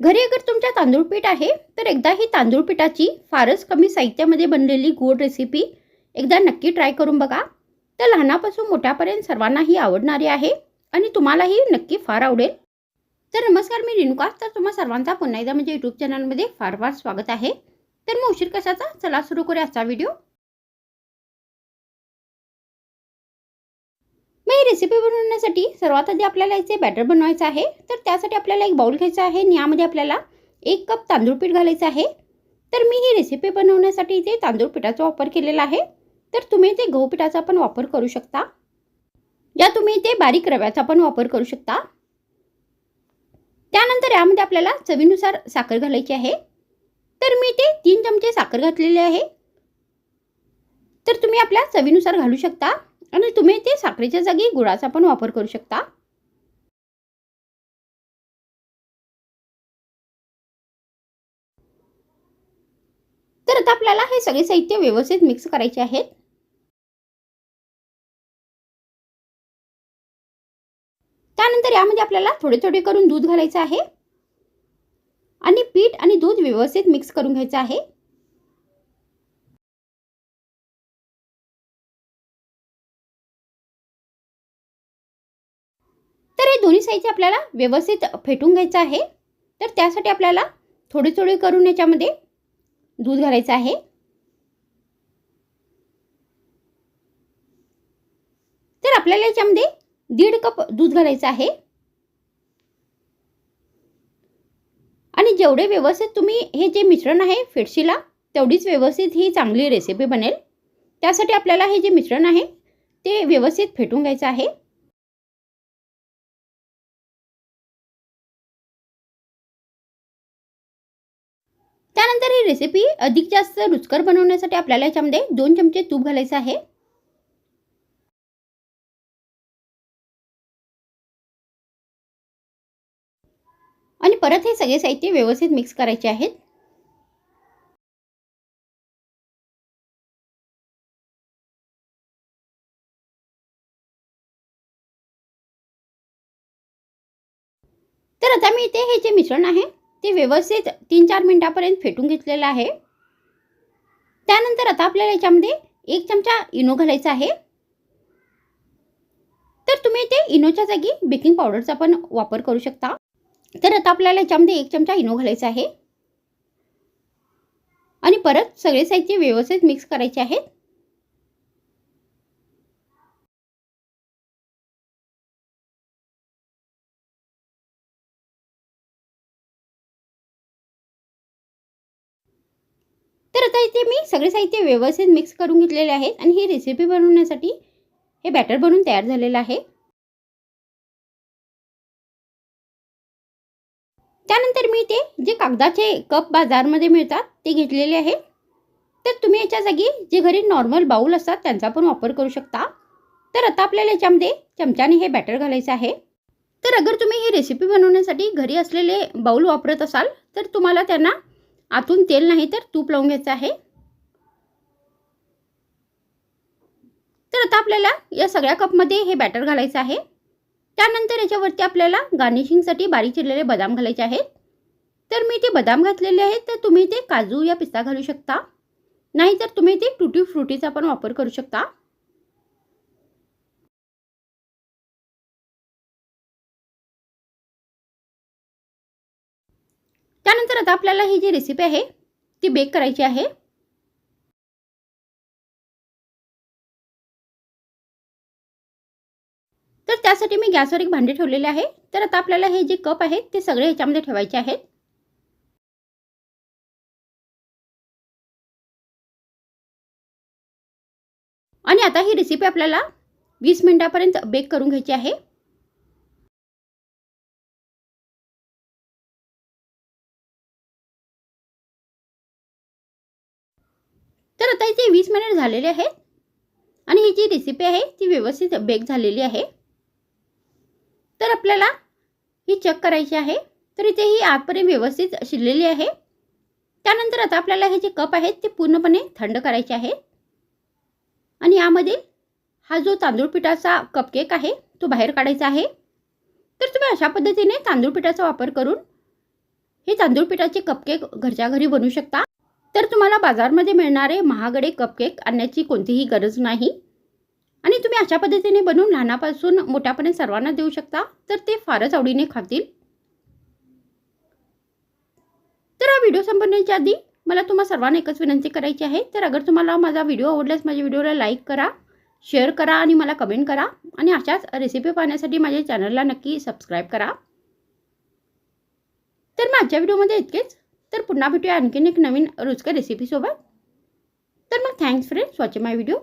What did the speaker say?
घरी अगर तुमच्या तांदूळ पीठ आहे तर एकदा ही तांदूळ पिठाची फारच कमी साहित्यामध्ये बनलेली गोड रेसिपी एकदा नक्की ट्राय करून बघा. तर लहानापासून मोठ्यापर्यंत सर्वांनाही आवडणारी आहे आणि तुम्हालाही नक्की फार आवडेल. तर नमस्कार मी रेणुका. तर तुम्हा सर्वांचा पुन्हा एकदा म्हणजे यूट्यूब चॅनलमध्ये फार फार स्वागत आहे. तर मग उशीर कशाचा? चला सुरू करूया आजचा व्हिडिओ ही रेसिपी बनवण्यासाठी सर्वात आधी आपल्याला याचे बॅटर बनवायचं आहे. तर त्यासाठी आपल्याला एक बाउल घ्यायचा आहे. आणि यामध्ये आपल्याला एक कप तांदूळ पीठ घालायचं आहे. तर मी ही रेसिपी बनवण्यासाठी इथे तांदूळ पिठाचा वापर केलेला आहे. तर तुम्ही इथे गहू पिठाचा पण वापर करू शकता. या तुम्ही इथे बारीक रव्याचा पण वापर करू शकता. त्यानंतर यामध्ये आपल्याला चवीनुसार साखर घालायची आहे. तर मी इथे तीन चमचे साखर घातलेले आहे. तर तुम्ही आपल्या चवीनुसार घालू शकता. आणि तुम्ही ते साखरेच्या जागी गुळाचा पण वापर करू शकता. तर आता आपल्याला हे सगळे साहित्य व्यवस्थित मिक्स करायचे आहेत. त्यानंतर यामध्ये आपल्याला थोडे थोडे करून दूध घालायचं आहे. आणि पीठ आणि दूध व्यवस्थित मिक्स करून घ्यायचं आहे. दोन्ही साईज आपल्याला व्यवस्थित फेटून घ्यायचं आहे. तर त्यासाठी आपल्याला थोडे थोडे करून याच्यामध्ये दूध घालायचं आहे. तर आपल्याला याच्यामध्ये दीड कप दूध घालायचं आहे. आणि जेवढे व्यवस्थित तुम्ही हे जे मिश्रण आहे फेटशीला तेवढीच व्यवस्थित ही चांगली रेसिपी बनेल. त्यासाठी आपल्याला हे जे मिश्रण आहे ते व्यवस्थित फेटून घ्यायचं आहे. त्यानंतर ही रेसिपी अधिक जास्त रुचकर बनवण्यासाठी आपल्याला याच्यामध्ये दोन चमचे तूप घालायचं आहे. आणि परत हे सगळे साहित्य व्यवस्थित मिक्स करायचे आहेत. तर आता मी इथे हे जे मिश्रण आहे ते व्यवस्थित तीन चार मिनटापर्यंत फेटून घेतलेलं आहे. त्यानंतर आता आपल्याला याच्यामध्ये एक चमचा इनो घालायचा आहे. तर तुम्ही ते इनोच्या जागी बेकिंग पावडरचा पण वापर करू शकता. तर आता आपल्याला याच्यामध्ये एक चमचा इनो घालायचा आहे. आणि परत सगळे साहित्य व्यवस्थित मिक्स करायचे आहेत. तर आता इथे मी सगळे साहित्य व्यवस्थित मिक्स करून घेतलेले आहेत आणि ही रेसिपी बनवण्यासाठी हे बॅटर बनवून तयार झालेलं आहे. त्यानंतर मी ते जे कागदाचे कप बाजारमध्ये मिळतात ते घेतलेले आहे तर तुम्ही याच्या जागी जे घरी नॉर्मल बाऊल असतात त्यांचा पण वापर करू शकता. तर आता आपल्याला याच्यामध्ये चमच्याने हे बॅटर घालायचं आहे. तर अगर तुम्ही ही रेसिपी बनवण्यासाठी घरी असलेले बाऊल वापरत असाल तर तुम्हाला त्यांना आतून तेल नाही तर तूप लावून घ्यायचं आहे. तर आता आपल्याला या सगळ्या कपमध्ये हे बॅटर घालायचं आहे. त्यानंतर याच्यावरती आपल्याला गार्निशिंगसाठी बारीक चिरलेले बदाम घालायचे आहेत. तर मी ते बदाम घातलेले आहेत तर तुम्ही ते काजू या पिस्ता घालू शकता. नाहीतर तुम्ही ते टुटी फ्रुटीचा पण वापर करू शकता. त्यानंतर आता आपल्याला ही जी रेसिपी आहे ती बेक करायची आहे. तर त्यासाठी मी गॅसवर एक भांडे ठेवलेले आहे. तर आता आपल्याला हे जे कप आहेत ते सगळे ह्याच्यामध्ये ठेवायचे आहेत. आणि आता ही रेसिपी आपल्याला वीस मिनिटापर्यंत बेक करून घ्यायची आहे. तर आता इथे वीस मिनिट झालेले आहेत. आणि ही जी रेसिपी आहे ती व्यवस्थित बेक झालेली आहे. तर आपल्याला ही चेक करायची आहे. तर इथे ही आतपर्यंत व्यवस्थित शिरलेली आहे. त्यानंतर आता आपल्याला हे जे कप आहेत ते पूर्णपणे थंड करायचे आहेत. आणि यामधील हा जो तांदूळ पिठाचा कपकेक आहे तो बाहेर काढायचा आहे. तर तुम्ही अशा पद्धतीने तांदूळ पिठाचा वापर करून हे तांदूळ पिठाचे कपकेक घरच्या घरी बनवू शकता. तर तुम्हाला बाजारमध्ये मिळणारे महागडे कपकेक आणण्याची कोणतीही गरज नाही. आणि तुम्ही अशा पद्धतीने बनवून लहानापासून मोठ्यापर्यंत सर्वांना देऊ शकता. तर ते फारच आवडीने खातील. तर हा व्हिडिओ संपवण्याच्या आधी मला तुम्हा सर्वांना एकच विनंती करायची आहे. तर अगर तुम्हाला माझा व्हिडिओ आवडल्यास माझ्या व्हिडिओला लाईक करा शेअर करा आणि मला कमेंट करा. आणि अशाच रेसिपी पाहण्यासाठी माझ्या चॅनलला नक्की सबस्क्राईब करा. तर माझ्या व्हिडिओमध्ये इतकेच. तर पुन्हा भेटूया आणखीन एक नवीन रुचकर रेसिपीसोबत तर मग thanks friends watching my video